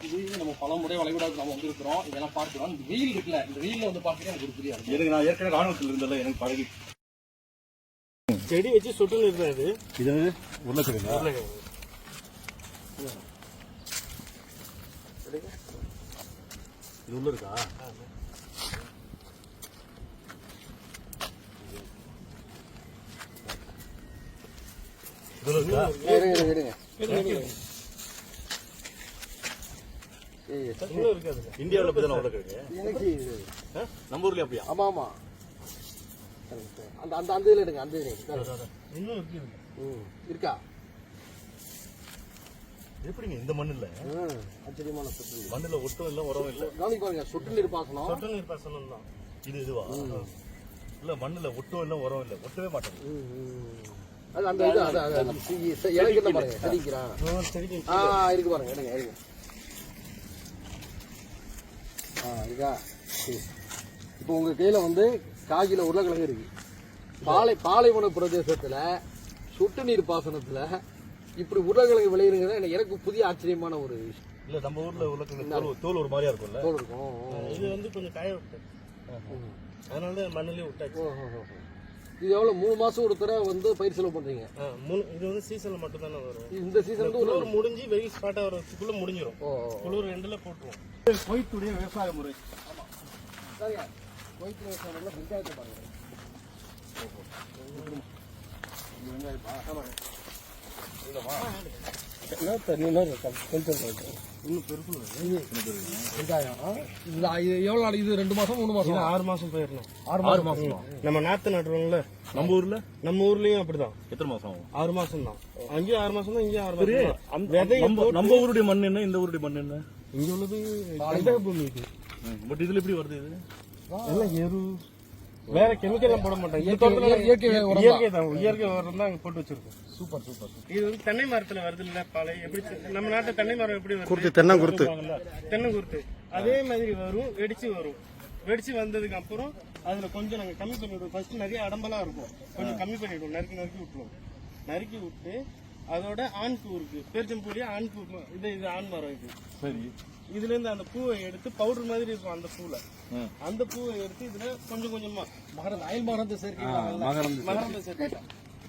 இது நம்ம பல முறை வளைகுடாவுக்கு நம்ம வந்திருக்கிறோம். இதெல்லாம் பார்க்கிறோம் இந்த வெயில் இருக்குல்ல இந்த வெயில்ல வந்து பார்க்கறது எனக்கு ஒரு புரிய இருக்கு எனக்கு நான் ஏற்கனவே ராணுவத்தில் இருந்தல எனக்கு பழகி. செடி வச்சு சொட்டு நிறுத்தாது இது. உருளைக்கிழங்கா? இது உள்ள இருக்கா? இதுல இருக்கா? இன்னும் இருக்காது இந்தியாவில் இப்படி தானே உருளைக்கிழங்கு எனக்கு? நம்ம ஊர்லயே அப்படியா ஆமா ஆமா அந்த அந்த அந்த இதுல எடுங்க அந்த இதுல. இன்னும் இருக்குது ம். இருக்கா எப்படிங்க இந்த மண்ணுல. ஆச்சரியமான சொட்டு மண்ணுல ஒட்டும் இல்ல உரம் இல்ல கவனிக்கு பாருங்க சொட்டு நீர் பாசனம் சொட்டு நீர் பாசனம் தான் இது இதுவா இல்ல மண்ணுல ஒட்டும் இல்ல உரம் இல்ல ஒட்டவே மாட்டேங்குது. அது அந்த இது அது அது அது சி- சி- எனக்கு என்ன பாருங்க செடிக்கு ஆ இருக்கு பாருங்க எடுங்க எடுங்க ஆ இருக்கா. இப்போ உங்க கையில வந்து காகில உருளைக்கிழங்கு இருக்கு. பாலை பாலைவன பிரதேசத்துல சொட்டு நீர் பாசனத்துல இப்படி உருளைக்கிழங்கு விளையுங்கிறது எனக்கு- புதிய ஆச்சரியமான ஒரு விஷயம். இல்ல நம்ம ஊர்ல உருளைக்கிழங்கு தோல் தோல் ஒரு மாதிரியா இருக்கும்ல. தோல் இருக்கும். இது வந்து கொஞ்சம் காய விட்டு அதனால தான் மண்ணிலே விட்டாச்சு. இது எவ்வளவு? மூணு மாசம் ஒரு தடவை வந்து பயிர் செலவு பண்றீங்க. ஆ, மூணு இது வந்து சீசன்ல மட்டும் தானே வரும். இந்த சீசன் வந்து ஒரு குளிர் முடிஞ்சு வெயில் ஸ்டார்ட் ஆகிறதுக்குள்ள முடிஞ்சிடும். குளிர் ரெண்டுல போட்டுருவோம் கோயத்துடைய விவசாய முறை. சரிங்க கோயத்தில் விவசாயம்ல வெங்காயத்தை பாருங்க. இது வெங்காயப்பா ஆமாங்க இன்னும் பெருசு வெங்காயம் ஆ? இது இது ரெண்டு மாசம் மூணு மாசம் ஆறு மாசம். போயிடணும் ஆறு ஆறு மாசம் நம்ம நாத்து நடுறோம்ல. நம்ம ஊர்ல? நம்ம ஊர்லயும் அப்படிதான். எத்தனை மாசம் ஆகும்? ஆறு மாசம் தான் அங்கேயும் ஆறு மாசம் தான் இங்கேயும் ஆறு மாசம் நம்ம நம்ம ஊருடைய மண் என்ன? இந்த ஊருடைய மண் என்ன? இங்க உள்ளது பட் இதுல எப்படி வருது இது? எல்லாம் எரு. வேற கெமிக்கல் போட மாட்டாங்க இயற்கை- இயற்கை தான். இயற்கை உரம் தான் அங்க போட்டு வச்சிருக்கோம். சூப்பர் சூப்பர் இது வந்து தென்னை மரத்துல வருது இல்ல பாலை? எப்படி நம்ம நாட்டு தென்னை மரம் எப்படி வருது? குருத்து தென்னை குருத்து. தென்னை குருத்து. அதே மாதிரி வரும் வெடிச்சு வரும். வெடிச்சு வந்ததுக்கு அப்புறம் அதுல கொஞ்சம் நாங்க கம்மி பண்ணிவிடுவோம் ஃபர்ஸ்ட் நிறைய அடம்பலா இருக்கும். கொஞ்சம் கம்மி பண்ணிவிடுவோம் நறுக்கி நறுக்கி விட்டுருவோம். நறுக்கி விட்டு அதோட ஆண் பூ இருக்கு. பேரிச்சம்பூலயே ஆண் பூ இது இது ஆண் மரம் இது. சரி. இதுல இருந்து அந்த பூவை எடுத்து பவுடர் மாதிரி இருக்கும் அந்த பூல. அந்த பூவை எடுத்து இதுல கொஞ்சம் கொஞ்சமா மகரந்த அயல் மகரந்த சேர்க்கை மகரந்த சேர்த்து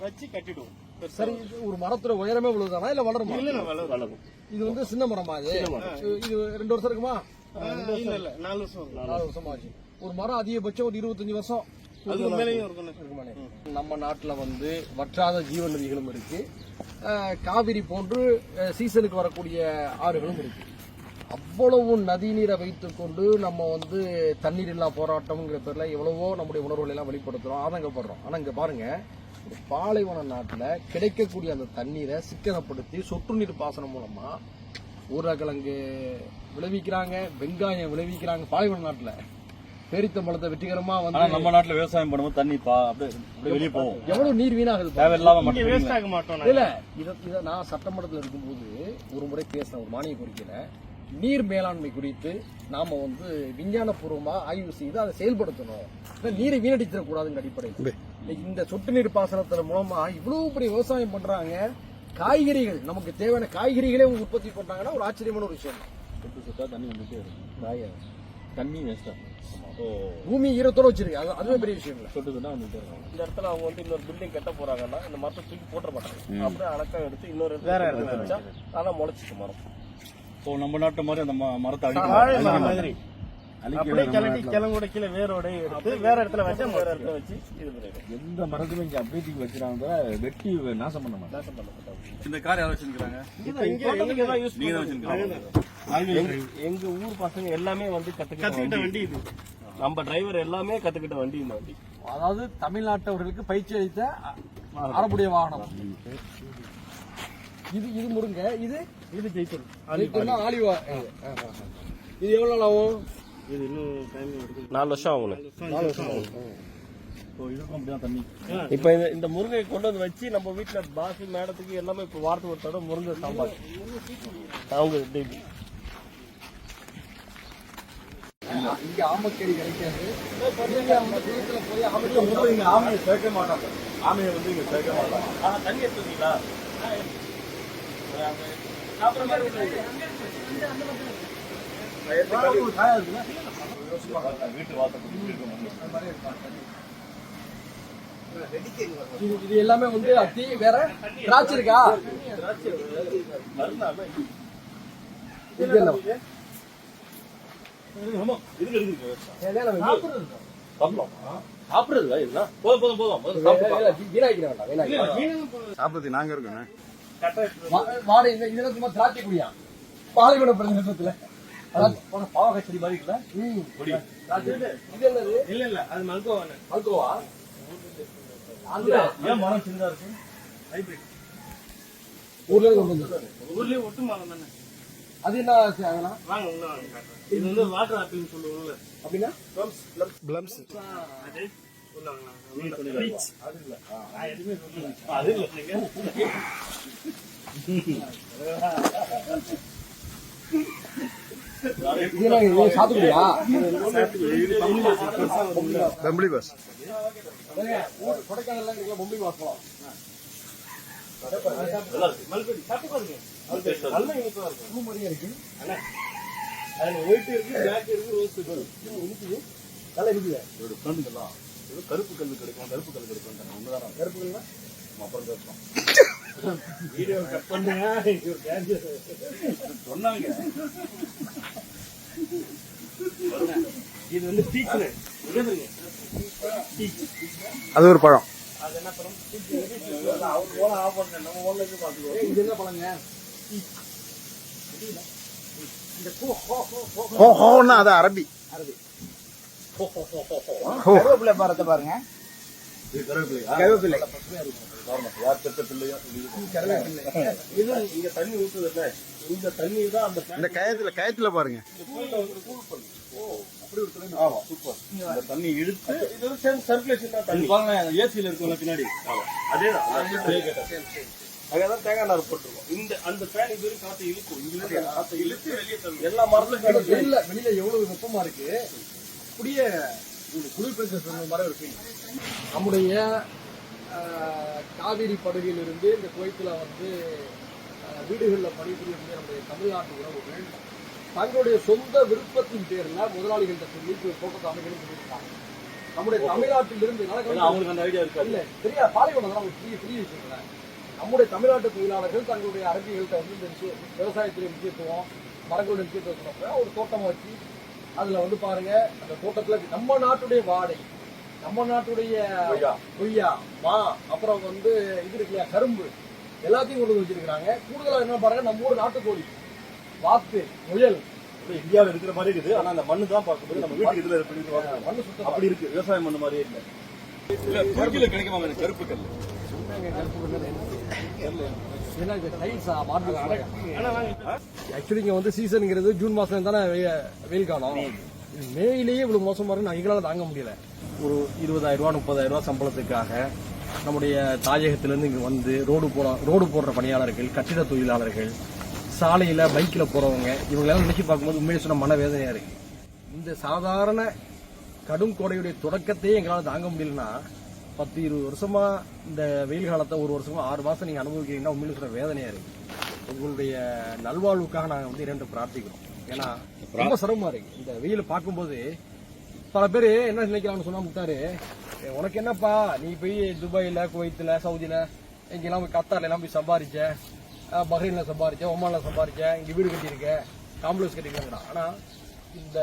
வச்சு கட்டிடுவோம். சரி இது ஒரு மரத்துல உயரமே இவ்வளவுதானா இல்ல வளருமா? இல்ல வளரும். இது வந்து சின்ன மரமா இது? இது ரெண்டு வருஷம் இருக்குமா? இல்ல இல்ல நாலு வருஷம். நாலு வருஷம் ஆச்சு ஒரு மரம் அதிகபட்சம் ஒரு இருபத்தஞ்சு வருஷம். அது இருக்கும் நம்ம நாட்டுல வந்து வற்றாத ஜீவ நதிகளும் இருக்கு காவிரி போன்று சீசனுக்கு வரக்கூடிய ஆறுகளும் இருக்கு. அவ்வளவு நதிநீரை வைத்துக்கொண்டு நம்ம வந்து தண்ணீர் இல்லா போராட்டம்ங்கிற பேர்ல எவ்வளவோ நம்முடைய உணர்வுகளை எல்லாம் வெளிப்படுத்துறோம் ஆதங்கப்படுறோம். ஆனா இங்க பாருங்க ஒரு பாலைவன நாட்டுல கிடைக்கக்கூடிய அந்த தண்ணீரை சிக்கனப்படுத்தி சொட்டு நீர் பாசனம் மூலமா உருளைக்கிழங்கு விளைவிக்கிறாங்க வெங்காயம் விளைவிக்கிறாங்க பாலைவன நாட்டுல. பேரித்தம்பழத்தை வெற்றிகரமா ஆனா வந்து நம்ம நாட்டுல விவசாயம் பண்ணும்போது தண்ணி பா அப்படியே வெளியே போகும். எவ்வளவு நீர் வீணாகுது பாருங்க. தேவையில்லாம வேஸ்ட் ஆக மாட்டோம். இல்ல இத இத நான் சட்டமன்றத்தில் இருக்கும்போது ஒரு முறை பேசினேன் ஒரு மானிய கோரிக்கையில நீர் மேலாண்மை குறித்து நாம வந்து விஞ்ஞானபூர்வமா ஆய்வு செய்து அதை செயல்படுத்தணும். இல்ல நீரை வீணடிச்சிடக்கூடாதுங்கிற அடிப்படையில். இந்த சொட்டு நீர் பாசனத்தின் மூலமா இவ்வளவு பெரிய விவசாயம் பண்றாங்க. காய்கறிகள் நமக்கு தேவையான காய்கறிகளே உற்பத்தி பண்றாங்கன்னா ஒரு ஆச்சரியமான ஒரு விஷயம். தண்ணி வந்துட்டே இருக்கும். தண்ணி வேஸ்டா ஓ பூமி ஈரத்தோட வச்சிருக்கு. அது அதுவே பெரிய விஷயம் இல்ல இருக்கும் இந்த இடத்துல அவங்க வந்து இன்னொரு பில்டிங் கட்ட போறாங்கன்னா இந்த மரத்தை தூக்கி போட்டுற மாட்டாங்க அப்படியே அடக்கம் எடுத்து இன்னொரு வேற இடத்துல வச்சா நல்லா முளைச்சிட்டு மரம். இப்போ நம்ம நாட்டு மாதிரி அந்த மரத்தை மரம் மாதிரி. அப்படியே கிளட்டி கிளங்கோட கீழே வேரோட எடுத்து வேற இடத்துல வச்சா வேற இடத்துல வச்சு இது எந்த மரத்துமே இங்க தூக்கி வச்சிடாங்க வெட்டி நாசம் பண்ண மாட்டாங்க. நாசம் பண்ணப்பட்டது இந்த கார் யாரும் வச்சிருக்காங்க இங்க தான் யூஸ் நீங்க தான் வச்சிருக்கீங்க. எங்க ஊர் பசங்க எல்லாமே வந்து கத்துக்கிட்ட வண்டி. இது. நம்ம டிரைவர் எல்லாமே கத்துக்கிட்ட வண்டி இந்த வண்டி. அதாவது தமிழ்நாட்டவர்களுக்கு பயிற்சி அளித்த அறப்புடைய வாகனம். இது இது முருங்க இது இது இதுக்குன்னா ஆலிவா. இது. இது எவ்வளவு நாள் ஆகும் இது இன்னும் டைம் எடுக்கும் நாலு வருஷம் ஆகும் நாலு வருஷம் ஆகும். இப்போ இந்த இந்த முருங்கை கொண்டு வந்து வச்சு நம்ம வீட்டுல பாசி மேடத்துக்கு எல்லாமே இப்ப வாரத்துக்கு ஒரு தடவை முருங்கை சாம்பார். அவங்க டெய்லி. இங்க ஆமக்கறி கிடைக்காது. போய் இங்க ஆமையை சேர்க்க மாட்டாங்க. ஆமையை வந்து இங்க சேர்க்க மாட்டாங்க. ஆ, தண்ணி எடுத்துருக்கீங்களா? சாப்பிடுற மாதிரி இது எல்லாமே வந்து அத்தி வேற திராட்சை இருக்கா. சாப்பிடுறதா நாங்க இருக்கோண்ணே வா- வாடை இந்த இதெல்லாம் சும்மா திராட்சை குடியா? பாலைவன பிரதேசத்துல. பாவக்காய் செடி மாதிரி இருக்குல்ல? ம், கொடி. திராட்சை. இது என்னது இல்ல இல்ல அது மல்கோவான மல்கோவா ஆந்திரா ஏன் மரம் சின்னதா இருக்கு ஊர்ல இருந்து கொண்டு வந்தது ஊர்லயே ஒட்டு மரம் தானே அது என்ன ஆச்சு அதெல்லாம் வாங்க உள்ள வாங்க இது வந்து வாட்டர் ஆப்பிள்னு சொல்லுவோம்ல அப்படின்னா பிளம்ஸ் அது உள்ள அது இல்ல நீங்க சாத்துக்குடியா பஸ் கொடைக்கானல்ல நீங்க பொம்பை வாசம் சாப்பிட்டு இருக்கு. இருக்கும் இருக்கு இருக்கு கருப்பு கல் கிடைக்கும் கருப்பு கல் கிடைக்கும் கருப்பு கருப்புங்களா அப்புறம் கேட்போம் வீடியோ கட் பண்ணுங்க சொன்னாங்க இது வந்து டீக்கு அது ஒரு பழம். அது என்ன படம் அவர் போன ஆஃப் பண்ண நம்ம ஊர்ல இருந்து பாத்துக்கோ ஏய், இது என்ன பழங்க ஹோ ஹோன்னா அது அரபி. ஹோ. கருவேப்பிலை மரத்தை பாருங்க. இது கருவேப்பிலையா கருவேப்பிலை காரணம் யார் பெற்ற பிள்ளையோ இது இது இங்க தண்ணி ஊத்துதுல்ல இந்த தண்ணி தான் அந்த இந்த கயத்துல கயத்துல பாருங்க. ஆமா சூப்பர் இந்த தண்ணி இழுத்து இது ஒரு சேம் சர்க்குலேஷன் தான் இது தண்ணி பாருங்க ஏசியில இருக்கும்ல பின்னாடி. அதேதான் அங்கதான் தேங்காய் நார் போட்டுருக்கோம் இந்த அந்த ஃபேன் இது காத்து இழுக்கும். காத்து இழுத்து வெளியே எல்லா மரத்துலயும் வெளியில வெளியில எவ்வளவு வெப்பமா இருக்கு? அப்படியே குளிர்பிரதேச மாதிரி ஒரு ஃபீல் நம்முடைய ஆஹ், காவிரி படுகையிலிருந்து இந்த குவைத்துல வந்து வீடுகளில் பணிபுரியக்கூடிய நம்முடைய தமிழ்நாட்டு உறவுகள் தங்களுடைய சொந்த விருப்பத்தின் பேர்ல முதலாளிகள்கிட்ட சொல்லி தோட்டத்தை அமைக்கணும்னு சொல்லியிருக்காங்க. நம்முடைய தமிழ்நாட்டிலிருந்து அவங்களுக்கு அந்த ஐடியா இருக்காது. இல்ல சரியா பாலைவனம் தான் பெரிய பெரிய விஷயம் நம்முடைய தமிழ்நாட்டு தொழிலாளர்கள் தங்களுடைய அரபிகள்கிட்ட வந்து இந்த விஷயம் விவசாயத்துறை முக்கியத்துவம் மரங்களுடைய முக்கியத்துவம் ஒரு தோட்டம் வச்சு அதுல வந்து பாருங்க அந்த தோட்டத்துல நம்ம நாட்டுடைய வாடை நம்ம நாட்டுடைய கொய்யா. மா அப்புறம் வந்து இது இருக்கு கரும்பு. எல்லாத்தையும் கொண்டு வந்து வச்சிருக்காங்க கூடுதலா என்ன பாருங்க நம்ம ஊர் நாட்டுக்கோழி வாத்து முயல். இந்தியாவுல இருக்கிற மாதிரி இருக்குது. ஆனா அந்த மண்ணு தான் பார்க்கும்போது நம்ம வீட்டுக்கு இதுல இருக்கு. மண்ணு சுத்தம் அப்படி இருக்கு. விவசாய மண்ணு மாதிரியே இல்ல. இல்ல துருக்கியில கிடைக்குமா? கருப்பு கல் டைல்ஸா மாட்டு ஆக்சுவலி இங்க வந்து சீசனுங்கிறது ஜூன் மாசம் தானே வெய- வெயில் காலம். இது மேயிலேயே இவ்வளவு மோசமா இருக்கு எங்களால தாங்க முடியல. ஒரு இருபதாயிரம் ரூபாய் முப்பதாயிரம் ரூபாய் சம்பளத்துக்காக நம்முடைய தாயகத்திலிருந்து இங்க வந்து ரோடு போட ரோடு போடுற பணியாளர்கள் கட்டிட தொழிலாளர்கள் சாலையில பைக்ல போறவங்க இவங்களெல்லாம் நினைச்சு பார்க்கும்போது உண்மையிலே சொன்ன மனவேதனையா இருக்கு. இந்த சாதாரண கடும் கோடையுடைய தொடக்கத்தையே எங்களால தாங்க முடியலன்னா பத்து இருபது வருஷமா இந்த வெயில் காலத்தை ஒரு வருஷமா ஆறு மாசம் நீங்க அனுபவிக்கிறீங்கன்னா உண்மையில வேதனையாக வேதனையா இருக்கு. உங்களுடைய நல்வாழ்வுக்காக நாங்க வந்து இரண்டு பிரார்த்திக்கிறோம். ஏன்னா ரொம்ப சிரமமா இருக்கு. இந்த வெயில பார்க்கும்போது பல பேர் என்ன நினைக்கிறாங்கன்னு சொன்னா முத்தாரு உனக்கு என்னப்பா? நீ போய் துபாயில குவைத்துல சவுதியில இங்கெல்லாம் போய் கத்தார்ல எல்லாம் போய் சம்பாரிச்ச? அஹ், பஹ்ரைன்ல சம்பாரிச்ச ஒமான்ல சம்பாரிச்ச இங்க வீடு கட்டியிருக்க காம்ப்ளெக்ஸ் கட்டிருக்காங்கடா ஆனா இந்த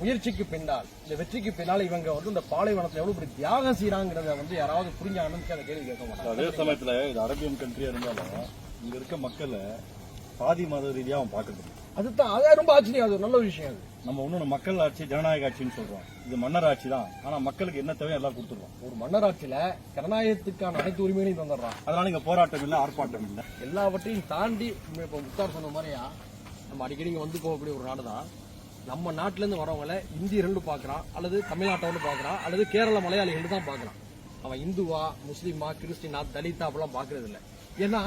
முயற்சிக்கு பின்னால் இந்த வெற்றிக்கு பின்னால் இவங்க வந்து இந்த பாலைவனத்தை எவ்வளவு பெரிய தியாகம் செய்யறாங்கிறத வந்து யாராவது புரிஞ்சாங்கன்னு அந்த கேள்வி கேட்க மாட்டாங்க. அதே சமயத்துல இது அரேபியன் கண்ட்ரியா இருந்தாலும் இங்க இருக்க மக்களை பாதி மத ரீதியா அவன் பாக்குறது அதுதான் அது ரொம்ப ஆச்சரியம் அது நல்ல விஷயம் அது. நம்ம இன்னும் மக்கள் ஆட்சி ஜனநாயக ஆட்சின்னு சொல்றோம். இது மன்னர் ஆட்சி தான். ஆனா மக்களுக்கு என்ன தேவையோ எல்லாம் கொடுத்துருவோம். ஒரு மன்னராட்சியில ஜனநாயகத்துக்கான அனைத்து உரிமைகளையும் தந்துடுறான் அதனால இங்க போராட்டம் இல்ல ஆர்ப்பாட்டம் இல்ல. எல்லாவற்றையும் தாண்டி இப்போ முத்தார் சொன்ன மாதிரியா நம்ம அடிக்கடி இங்க வந்து போகக்கூடிய ஒரு நாடு தான் நம்ம நாட்டுல இருந்து வரவங்கள இந்தியர்கள் பார்க்கறான் அல்லது தமிழ்நாட்டை பார்க்கறான் அல்லது கேரள மலையாளிகள் தான் பார்க்கறான். அவன் இந்துவா முஸ்லீமா கிறிஸ்டினா தலித்தா அப்படிலாம் பாக்குறது இல்ல. ஏன்னா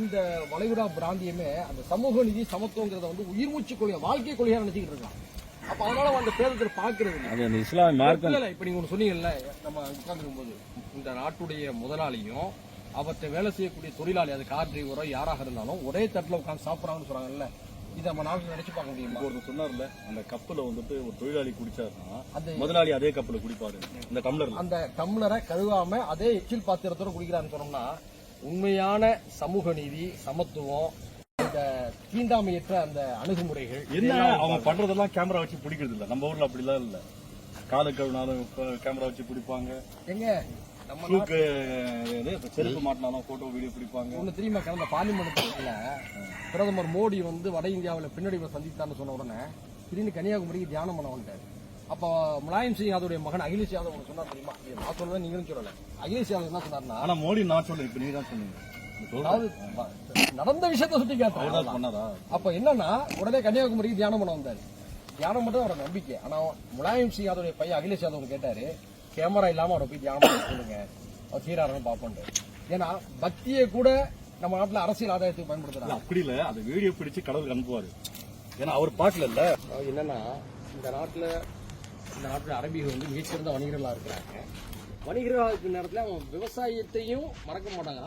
இந்த வளைகுடா பிராந்தியமே அந்த சமூக நீதி சமத்துவங்கிறத வந்து உயிர் மூச்சு கொள்கை வாழ்க்கை கொள்கையா நினைச்சுக்கிட்டு இருக்கான். அப்ப அதனால அந்த பேதத்தை பாக்குறது இல்ல. மார்க்கம் இல்ல, இப்ப நீங்க ஒண்ணு சொன்னீங்கல்ல நம்ம உட்கார்ந்துருக்கும் போது இந்த நாட்டுடைய முதலாளியும் அவற்றை வேலை செய்யக்கூடிய தொழிலாளி அது கார் டிரைவரோ யாராக இருந்தாலும் ஒரே தட்டுல உட்கார்ந்து சாப்பிடறாங்கன்னு சொல்றாங்கல்ல. இதை நம்ம நாட்டில் நினைச்சு பார்க்க முடியுமா? ஒருத்தர் சொன்னார்ல அந்த கப்பல வந்துட்டு ஒரு தொழிலாளி குடிச்சாருன்னா அது முதலாளி அதே கப்பல குடிப்பாரு இந்த டம்ளர்ல. அந்த டம்ளரை கழுவாம அதே எச்சில் பாத்திரத்தோட குடிக்கிறான்னு சொன்னோம்னா உண்மையான சமூக நீதி சமத்துவம் இந்த தீண்டாமையற்ற அந்த அணுகுமுறைகள் என்ன அவங்க பண்றதெல்லாம் கேமரா வச்சு பிடிக்கிறது இல்ல நம்ம ஊர்ல அப்படிலாம் இல்ல. காலை கழுவினாலும் கேமரா வச்சு பிடிப்பாங்க. எங்க? ஷூக்கு இது, செருப்பு மாட்டினாலும் போட்டோ வீடியோ பிடிப்பாங்க. ஒண்ணு தெரியுமா கடந்த பார்லிமெண்ட் தேர்தல்ல பிரதமர் மோடி வந்து வட இந்தியாவில் பின்னடைவை சந்தித்தான்னு சொன்ன உடனே திடீர்னு கன்னியாகுமரிக்கு தியானம் பண்ண வந்துட்டாரு. அப்போ முலாயம் சிங் யாதவுடைய மகன் அகிலேஷ் யாதவ் ஒன்று சொன்னார் தெரியுமா? நான் சொல்றேன் நீங்களும் சொல்லல. அகிலேஷ் யாதவ் என்ன சொன்னார்னா ஆனா மோடி நான் சொல்ல இப்ப நீங்க தான் சொன்னீங்க. நடந்த விஷயத்தை சுட்டி பண்ணாரா அப்ப என்னன்னா உடனே கன்னியாகுமரிக்கு தியானம் பண்ண வந்தாரு. தியானம் மட்டும் அவரோட நம்பிக்கை. ஆனா முலாயம் சிங் யாதவுடைய பையன் அகிலேஷ் யாதவ் கேட்டாரு. கேமரா இல்லாம அவரை போய் தியானம் பண்ண சொல்லுங்க. அவர் சீராரன்னு பாப்போம் ஏன்னா பக்தியை கூட நம்ம நாட்டுல அரசியல் ஆதாயத்துக்கு இல்ல பயன்படுத்துறாங்க அப்படி இல்ல. அந்த வீடியோ பிடிச்சு கடவுளுக்கு அனுப்புவாரு. ஏன்னா அவர் பாக்கல இல்ல. என்னன்னா இந்த நாட்டுல இந்த நாட்டுல அரபிகள் வந்து மிகச்சிறந்த வணிகர்களா இருக்கிறாங்க. வணிகர்களா இருக்கிற நேரத்துல அவங்க விவசாயத்தையும் மறக்க மாட்டாங்க.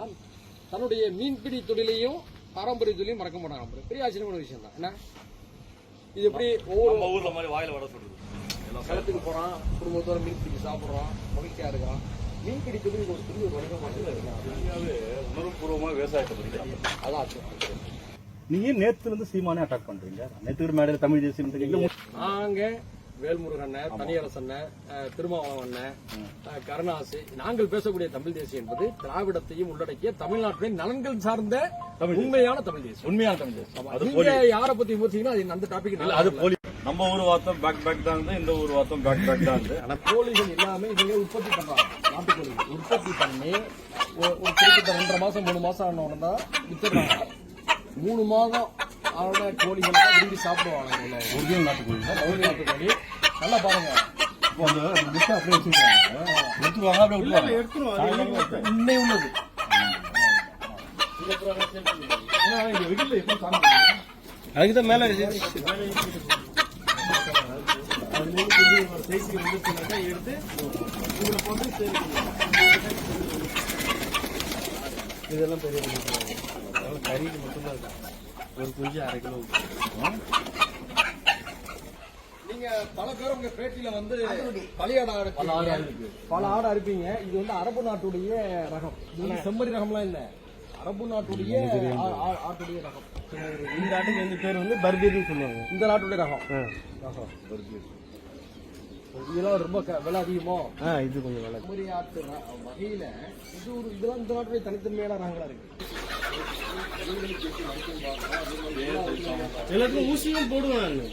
தன்னுடைய மீன்பிடி தொழிலையும் பாரம்பரிய தொழிலையும் மறக்க மாட்டாங்க. பெரிய ஆச்சரியமான விஷயம் தான் என்ன? இது எப்படி ஒவ்வொரு ஊர்ல மாதிரி வாயில வர சொல்றது. களத்துக்கு போறான் குடும்பத்தோட மீன் பிடிச்சி சாப்பிடுறான் மகிழ்ச்சியா இருக்கான். மீன்பிடி தொழில் ஒரு பெரிய ஒரு வணிகம் மட்டும் இருக்கான். உணர்வுபூர்வமா விவசாயத்தை படிக்கிறாங்க அதான். நீங்க நேத்துல இருந்து சீமானே அட்டாக் பண்றீங்க? நேற்று மேடையில தமிழ் தேசியம் இல்ல நாங்க வேல்முருகன் அண்ணன் தனியரசு அண்ணன் அஹ், திருமாவளவன் கருணாசு. நாங்கள் பேசக்கூடிய தமிழ் தேசியம் என்பது திராவிடத்தையும் உள்ளடக்கிய தமிழ்நாட்டின் நலன்கள் சார்ந்த உண்மையான தமிழ் தேசியம். உண்மையான தமிழ் தேசியம். அது நீங்க யாரை பத்தி விமர்சிங்கன்னா அது அந்த டாபிக் இல்ல அது போலி. நம்ம ஊர் வார்த்தம் பேக் பேக் தான் இருந்து இந்த ஊர் வார்த்தம் பேக் பேக் தான் இருந்து. ஆனா கோழிகள் எல்லாமே இவங்க உற்பத்தி பண்றாங்க. நாட்டுக்கோழிகள் உற்பத்தி பண்ணி ஒரு ஒரு குறிப்பிட்ட ரெண்டரை மாசம் மூணு மாசம் ஆன உடனே தான் வித்துடுறாங்க. மூணு மாதம் ஆன கோழிகள் தான் விரும்பி சாப்பிடுவாங்க. ஒரிஜினல் நாட்டுக்கோழி. ஒரிஜினல் நாட்டுக்கோழி. நல்லா பாருங்க. இப்போ அந்த முட்டை அப்படியே வச்சிருக்காங்க. எடுத்துருவாங்க அப்படியே விட்டுருவாங்க எடுத்துருவோம். உண்மை உள்ளது. அதுக்கு தான் மேல எடுத்து இதுல போட்டு இதெல்லாம் பெரிய அதனால கறிக்கு மட்டும்தான் இருக்கு. ஒரு குஞ்சு அரை கிலோ நீங்க பல பேர் உங்க பேட்டியில வந்து பழையாட ஆடு பல ஆடு அறுப்பீங்க. இது வந்து அரபு நாட்டுடைய ரகம். செம்மறி ரகம்லாம் இல்ல. அரபு நாட்டுடைய ஆட்டுடைய ரகம். இந்த ஆட்டுக்கு வந்து பேர் வந்து பர்பீர்னு சொல்லுவாங்க. இந்த நாட்டுடைய ரகம். ரகம். இதெல்லாம் ரொம்ப க- விலை அதிகமோ? ஆ இது கொஞ்சம் விலை. செம்மறி ஆட்டு வகையில இது ஒரு இதெல்லாம் இந்த நாட்டுடைய தனித்தன்மையான ரகங்களா இருக்கு. எல்லாத்துக்கும் ஊசியும் போடுவாங்க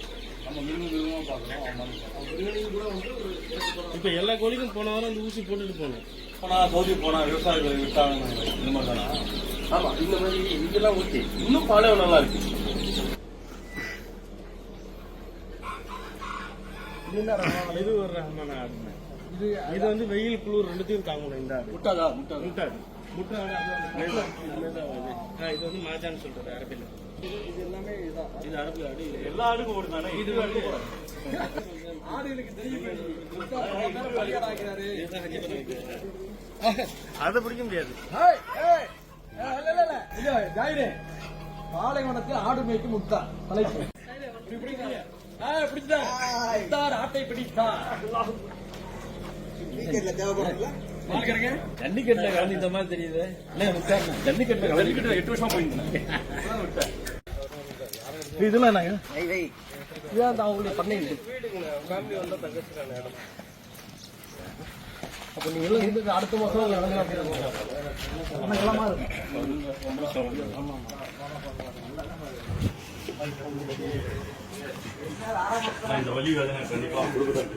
இப்ப எல்லா கோழிக்கும் போன வாரம் அந்த ஊசி போட்டுட்டு போனோம் போனா சவுதி போனா விவசாயிகள் விட்டாங்க இந்த மாதிரி தானா? ஆமா இந்த மாதிரி இதெல்லாம் ஓகே இன்னும் பல நல்லா இருக்கு இது என்ன ரகம் இது ஒரு ரகமான ஆடு இது இது வந்து வெயில் குளிர் ரெண்டுத்தையும் தாங்கணும் இந்த ஆடு முட்டாதா முட்டா முட்டாடு முட்டை இது வந்து மாஜான்னு சொல்றது அரபில இது எல்லாமே இதுதான் இது அரபில ஆடு எல்லா ஆடுக்கும் ஓடுதானே இது வந்து ஆடுகளுக்கு. அதை பிடிக்க முடியாது ஏய், ஏய், ஏய், இல்ல, இல்ல, இல்ல. இது, ஜாயிரே. பாலைவனத்தில் ஆடு மேய்க்கும் முக்தா தலைப்பு. ஆட்டை பிடித்தார்? ஜல்லிக்கட்டுல கலந்து மாதிரி தெரியுது. ஜல்லிக்கட்டுல ஜல்லிக்கட்டு எட்டு வருஷமா போயிருந்தேன் இதெல்லாம் என்னங்க? இதுதான் அந்த அவங்களுடைய பண்ணை வீடு. ஃபேமிலி வந்தா தங்கச்சிக்கான இடம் அப்ப நீங்க எல்லாம் இருந்து அடுத்த மாசம் நடக்கலாம் இந்த வழி வேதனை கண்டிப்பா கொடுக்குறேன்